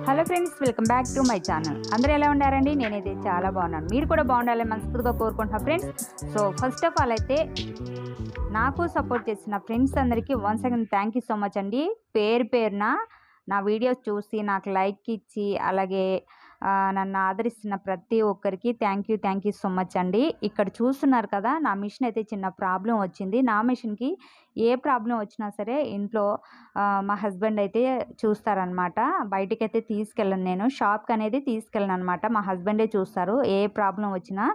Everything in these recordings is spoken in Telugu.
Hello friends welcome back to my channel అందరూ ఎలా ఉండారండి? నేనైతే చాలా బాగున్నాను. మీరు కూడా బాగుండాలని మనస్ఫూర్తిగా కోరుకుంటున్నాను friends so first of all అయితే నాకు సపోర్ట్ చేసిన ఫ్రెండ్స్ అందరికీ once again thank you so much అండి. పేరు పేరున నా వీడియోస్ చూసి నాకు లైక్ ఇచ్చి అలాగే నన్ను ఆదరిస్తున్న ప్రతి ఒక్కరికి thank you thank you so much అండి. ఇక్కడ చూస్తున్నారు కదా నా మిషన్ అయితే చిన్న ప్రాబ్లం వచ్చింది. నా మిషన్కి ఏ ప్రాబ్లం వచ్చినా సరే ఇంట్లో మా హస్బెండ్ అయితే చూస్తారనమాట బయటికి అయితే తీసుకెళ్ళను నేను షాప్కి అనేది తీసుకెళ్ళను అనమాట మా హస్బెండే చూస్తారు ఏ ప్రాబ్లం వచ్చినా.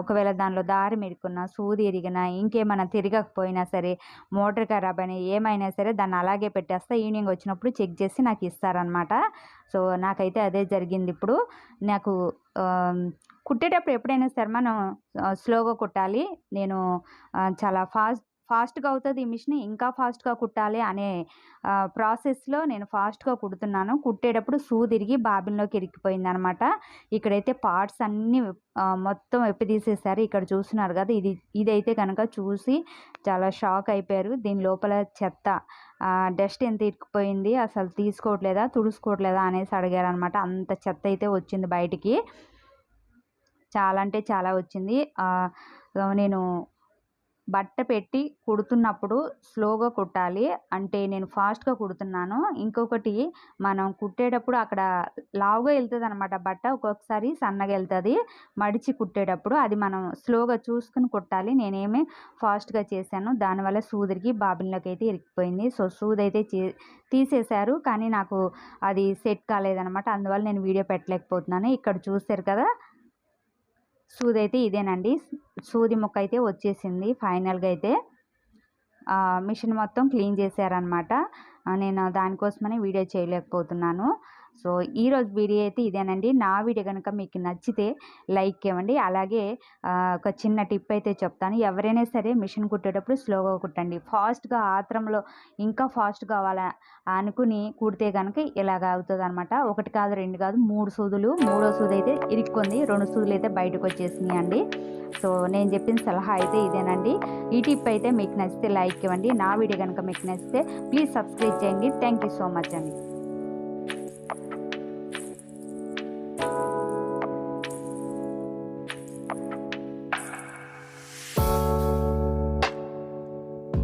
ఒకవేళ దానిలో దారి మెరుకున్నా సూది ఇరిగినా ఇంకేమైనా తిరగకపోయినా సరే మోటార్ ఖరాబ్ అయినా ఏమైనా సరే దాన్ని అలాగే పెట్టేస్తా. ఈవినింగ్ వచ్చినప్పుడు చెక్ చేసి నాకు ఇస్తారనమాట సో నాకైతే అదే జరిగింది ఇప్పుడు. నాకు కుట్టేటప్పుడు ఎప్పుడైనా సరే మనం స్లోగా కుట్టాలి. నేను చాలా ఫాస్ట్ ఫాస్ట్గా అవుతుంది ఈ మిషన్ ఇంకా ఫాస్ట్గా కుట్టాలి అనే ప్రాసెస్లో నేను ఫాస్ట్గా కుడుతున్నాను. కుట్టేటప్పుడు సూదిరిగి బాబిన్లోకి ఇరికిపోయింది అనమాట ఇక్కడైతే పార్ట్స్ అన్నీ మొత్తం ఎప్పి తీసేసారు ఇక్కడ చూస్తున్నారు కదా ఇది ఇదైతే కనుక చూసి చాలా షాక్ అయిపోయారు. దీని లోపల చెత్త డస్ట్ ఎంత ఇరికిపోయింది అసలు తీసుకోవట్లేదా తుడుచుకోవట్లేదా అనేసి అడిగారు అనమాట అంత చెత్త అయితే వచ్చింది బయటికి. చాలా అంటే చాలా వచ్చింది. నేను బట్ట పెట్టి కుడుతున్నప్పుడు స్లోగా కుట్టాలి. అంటే నేను ఫాస్ట్గా కుడుతున్నాను. ఇంకొకటి మనం కుట్టేటప్పుడు అక్కడ లావుగా వెళ్తుంది అనమాట బట్ట. ఒక్కొక్కసారి సన్నగా వెళ్తుంది. మడిచి కుట్టేటప్పుడు అది మనం స్లోగా చూసుకుని కుట్టాలి. నేనేమి ఫాస్ట్గా చేశాను. దానివల్ల సూదిరికి బాబిన్లోకి అయితే ఇరికిపోయింది సో సూది అయితే చే తీసేశారు. కానీ నాకు అది సెట్ కాలేదనమాట అందువల్ల నేను వీడియో పెట్టలేకపోతున్నాను. ఇక్కడ చూస్తారు కదా సూది అయితే ఇదేనండి. సూది ముక్క అయితే వచ్చేసింది ఫైనల్గా అయితే. మిషన్ మొత్తం క్లీన్ చేశారనమాట నేను దానికోసమని వీడియో చేయలేకపోతున్నాను. సో ఈరోజు వీడియో అయితే ఇదేనండి. నా వీడియో కనుక మీకు నచ్చితే లైక్ ఇవ్వండి. అలాగే ఒక చిన్న టిప్ అయితే చెప్తాను. ఎవరైనా సరే మిషన్ కుట్టేటప్పుడు స్లోగా కుట్టండి. ఫాస్ట్గా ఆత్రంలో ఇంకా ఫాస్ట్ కావాలా అనుకుని కుడితే కనుక ఇలాగ అవుతుంది అనమాట ఒకటి కాదు రెండు కాదు మూడు సూదులు. మూడో సూది అయితే ఇరుక్కుంది. రెండు సూదులు అయితే బయటకు వచ్చేసినాయి అండి సో నేను చెప్పిన సలహా అయితే ఇదేనండి. ఈ టిప్ అయితే మీకు నచ్చితే లైక్ ఇవ్వండి. నా వీడియో కనుక మీకు నచ్చితే ప్లీజ్ సబ్స్క్రైబ్ చేయండి. థ్యాంక్ యూ సో మచ్ అండి.